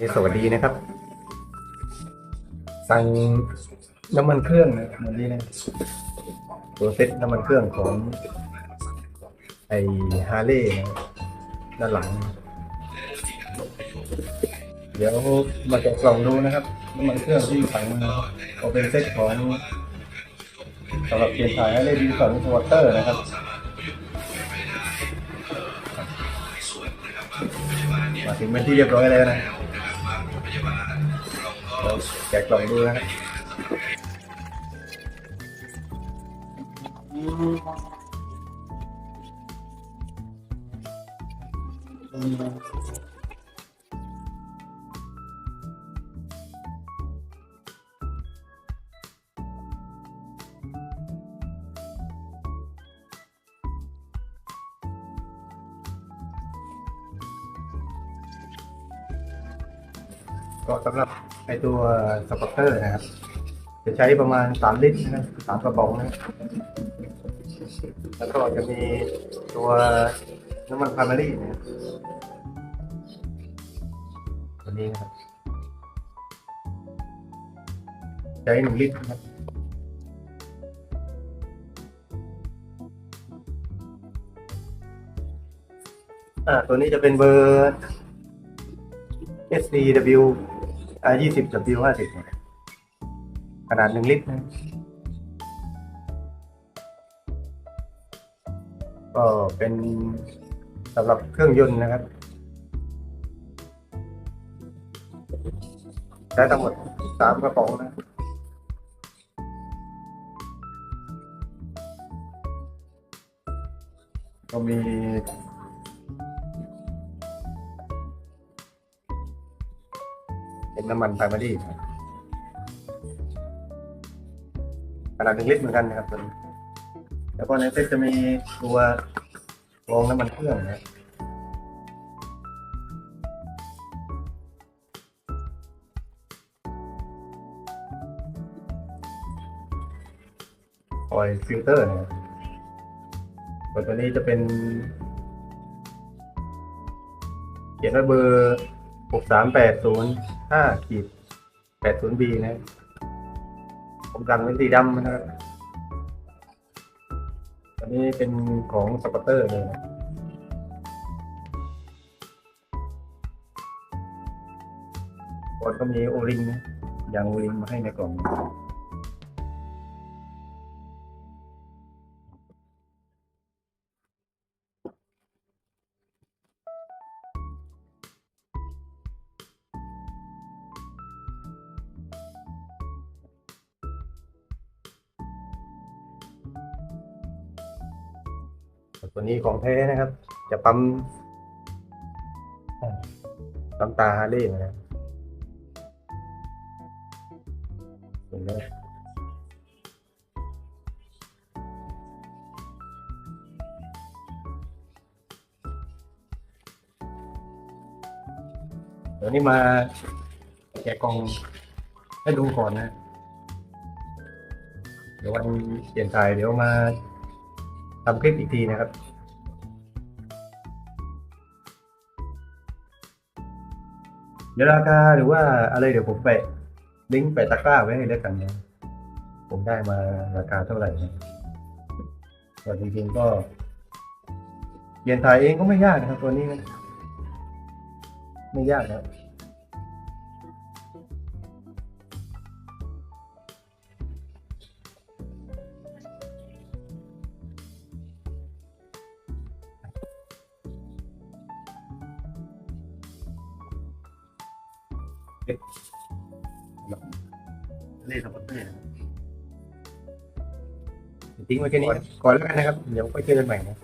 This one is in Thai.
นี่สวัสดีนะครับ สั่งน้ำมันเครื่องนะวันนี้นะตัวเซ็ตน้ำมันเครื่องของ ไอฮาร์เลย์นะด้านหลัง เดี๋ยวมาแกะกล่องดูนะครับ น้ำมันเครื่องที่สั่งมาเอาเป็นเซ็ตของสำหรับเปลี่ยนถ่ายฮาร์เลย์ดีสันวอเตอร์นะครับมาถึงเป็นที่เรียบร้อยแล้วนะ เราแก ก็สำหรับไอตัวสปอตเตอร์นะครับ จะใช้ประมาณ3ลิตรนะสามกระป๋องนะแล้วก็จะมีตัวน้ำมันพารารีนะตัวนี้นะครับใช้หนึ่งลิตรนะครับอ่าตัวนี้จะเป็นเบอร์ SDW R 20 W 50ขนาดหนึ่งลิตรนะก็เป็นสำหรับเครื่องยนต์นะครับ ใช้ทั้งหมดสามกระป๋องนะก็มี เป็นน้ำมันไพรมารีครับขนาดหนึ่งลิตรเหมือนกันนะครับตัวนี้แล้วก็ในเซ็ตจะมีตัวรองน้ำมันเครื่องนะครับออยฟิลเตอร์นะครับตัวนี้จะเป็น เขียนว่าเบอร์ หกสามแปดศูนย์ห้าขีดแปดศูนย์บีนะผมสั่งเป็นสีดำนะครับอันนี้เป็นของสปอตเตอร์เลยนะก่อนก็มีโอริงนะยางโอริงมาให้ในกล่อง ตัวนี้ของแท้นะครับ จะปั๊มปั๊มตาฮาร์เลย์นะครับเห็นไหมเดี๋ยวนี้มาแกะกล่องให้ดูก่อนนะ เดี๋ยววันเปลี่ยนถ่ายเดี๋ยวมา ทำคลิปอีกทีนะครับเดี๋ยวราคาหรือว่าอะไรเดี๋ยวผมแปะลิงก์แปะตะกร้าไว้ให้แล้วกันนะผมได้มาราคาเท่าไหร่นะแต่จริงๆก็เรียนถ่ายเองก็ไม่ยากนะครับ ตัวนี้นะไม่ยากนะ เล่สปอตเตอร์ทิ้งไว้แค่นี้ก่อนแล้วกันนะครับ เดี๋ยวไปเจอกันใหม่นะ